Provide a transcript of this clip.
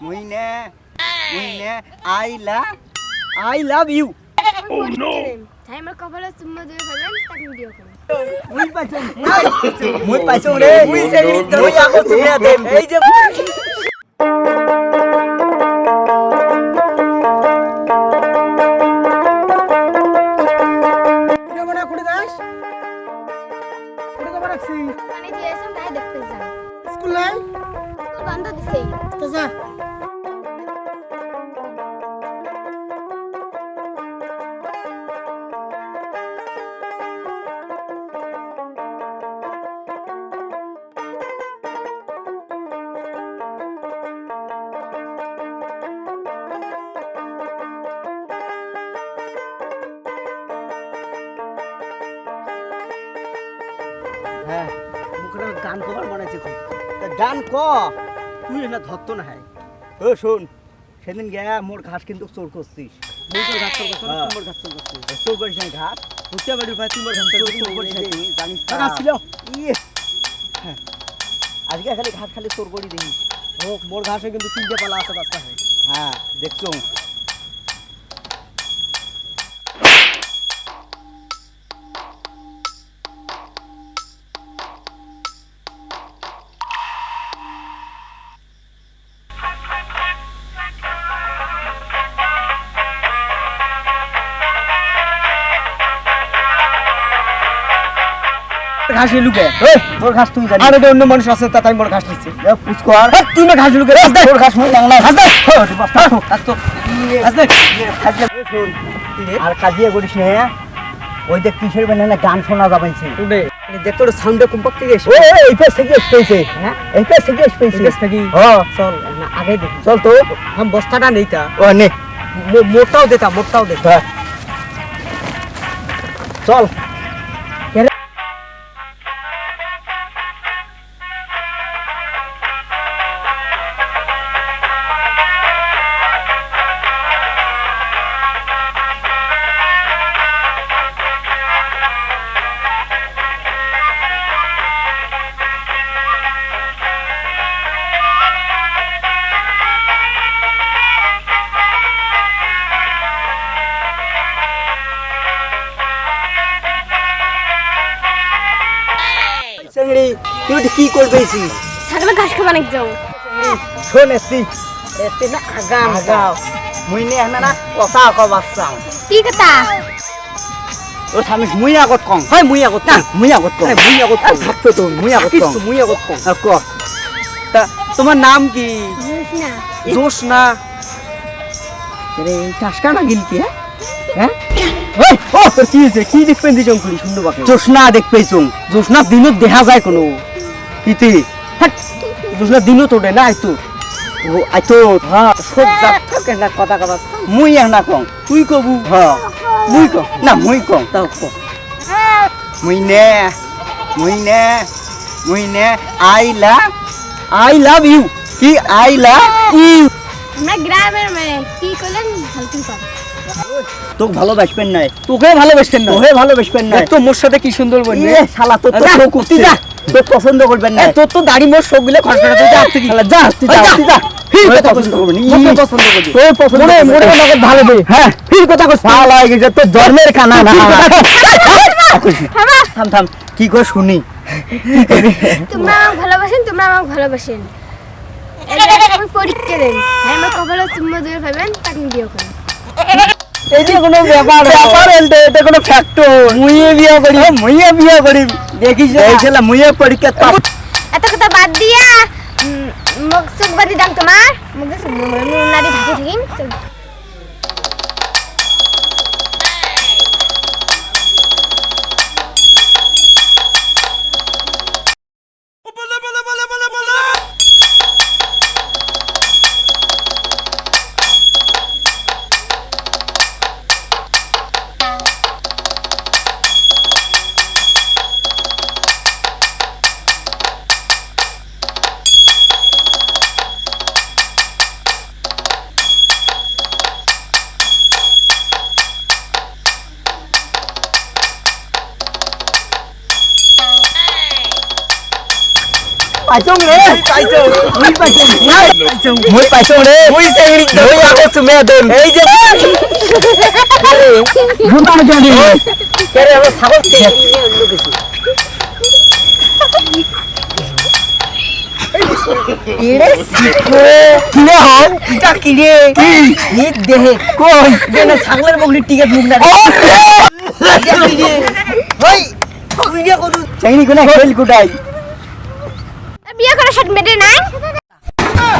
মুইনে মুইনে Aila I love you তাই আমার কপালে চুম্মা দিয়ে ফেলেন তাকে ভিডিও করেন মুই পাইছো মুই পাইছো রে মুই সেগড়ি তো মুই আগত চুমিয়া দেম এই যে হ্যাঁ মুখে গান কবার মনে আছে খুব। তা গান ক? তুই না ধরতো না হয় ও শুন সেদিন গিয়া মোর ঘাস কিন্তু চোর করছিস। মুই তোর ঘাস করছিস। তোমার ঘাস করছিস। চোর করিস নাই ঘাস। হুত্যা বাড়ি ভাই তোমার ঘাস চোর করিস নাই জানিস টাকা না। ছিল। ইয়ে। আজকে খালি ঘাস খালি চোর করি দেখিস হোক মোর ঘাসে কিন্তু তিনটে পালা আছে হ্যাঁ দেখছ। ঘাস লুকে। তোর ঘাস তুই জানিস। আর এটা অন্য মানুষ আছে তা তাই মোর ঘাস নিচ্ছে এ, তুই না ঘাস লুকে। তোর ঘাস মুই নাংলা হাস দে হাস তো হাস দে আর কাজিয়া করিস না হ্যাঁ? ওই দেখ কিসের বানানে গান শোনা সাউন্ডে থেকে এই সিগেস পেয়েছে হ্যাঁ? এই পেয়েছে থাকি হ্যাঁ চল না আগে দেখি চল তো। हम বস্তাটা নেইতা ও নে। মোটাও দেতা মোটাও দেতা চল। তুই কি করবেছি ছাগলের ঘাস খাবার নাকি যাও? শোন এসি এতে না আগাম আগাও মুই নে না না কথা চাও কি কথা? ও থামিস মুই আগত কম হয় মুই আগত না মুই আগত কম মুই আগত কম। তো মুই আগত কম মুই আগত কম ক? তা তোমার নাম কি? বুঝিস না জোশ না রে টাসকা না গিল কি হ্যাঁ? হ্যাঁ ও তোর কি হয়েছে? কি দেখবেন দিছম খুলি শুনলো বাকে জোসনা দেখ পেয়েছুম জোশ দিনত দেখা যায় কোনো। কিতি জোশ না দিনও তোড়ে না আইতো। আইতো হ্যাঁ সব জাত থাকে না কথা কথা। মুই আর না কম তুই কবু। হ মুই কম না মুই কম তাও ক মুই নে মুই নে মুই নে আইলা আই লাভ ইউ। কি আইলা ইউ আমরা গ্রামের মেয়ে কি করলেন পাবো তোকে ভালোবাসবেন নাই তোকে ভালোবাসতেন না। তোহে ভালোবাসবেন নাই তো মোর সাথে কি সুন্দর বলবে? ইয়ে শালা তোর তো যা, শোক যা। তোর পছন্দ করবেন না। তোর তো দাড়ি মোর সবগুলো তুই যা তুই শালা যা তুই যা। তুই যা। তোকে না। হ্যাঁ। ফির কথা কইস শালা হয়ে গেছে তোর জন্মের কানা না থাম থাম। কি করে শুনি। তোমরা আমাকে ভালোবাসেন তোমরা আমাকে ভালোবাসেন। পরীক্ষা দেন। আমার কপালে চুম্মা দিয়ে ফেলবেন তাকে ভিডিও করেন এই যে কোনো ব্যাপার ব্যাপার এলতে এটা কোনো ফ্যাক্টর মুইয়ে বিয়া করি মুইয়ে বিয়া করি দেখিস এই ছেলে মুইয়ে পরীক্ষা পাস এত কথা বাদ দিয়া মুখ চোখ বাদি দাম তোমার মুখে নারী ঢাকে থাকিম পাইছো রে পাইছো মুই পাইছো মুই পাইছো রে মুই সেগড়ি মুই আগে তুমি দেন এই যে ঘুমা জানি কেরে আমার ছাগল ইরে শিখো কিনে হন এটা কিনে কি দেহে কই দেনা ছাগলের বগলি টিকেট মুখ না ওই বিয়ে করু চাইনি কোনা খেল কুটাই বিয়ে করার সাথে মেটে নাই?